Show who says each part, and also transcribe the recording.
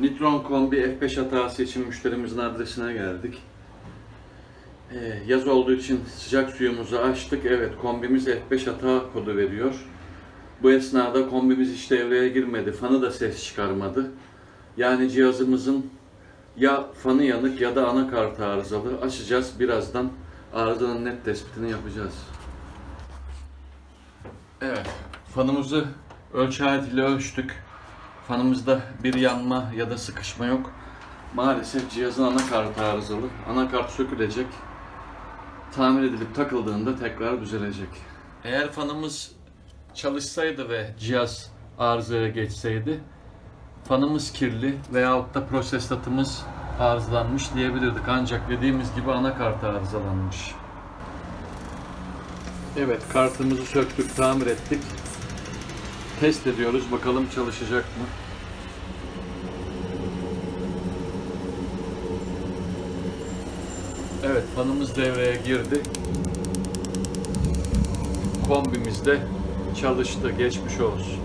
Speaker 1: Nitron Kombi F5 hatası için müşterimizin adresine geldik. Ee, yaz olduğu için sıcak suyumuzu açtık. Evet kombimiz F5 hata kodu veriyor. Bu esnada kombimiz hiç devreye girmedi. Fanı da ses çıkarmadı. Yani cihazımızın ya fanı yanık ya da anakartı arızalı. Açacağız birazdan. Arızanın net tespitini yapacağız. Evet, fanımızı ölçü aletiyle ölçtük. Fanımızda bir yanma ya da sıkışma yok. Maalesef cihazın anakartı arızalı. Anakart sökülecek. Tamir edilip takıldığında tekrar düzelecek. Eğer fanımız çalışsaydı ve cihaz arızaya geçseydi fanımız kirli veyahut da prosestatımız arızalanmış diyebilirdik. Ancak dediğimiz gibi anakart arızalanmış. Evet, kartımızı söktük, tamir ettik. Test ediyoruz, bakalım çalışacak mı? Evet, fanımız devreye girdi. Kombimiz de çalıştı, geçmiş olsun.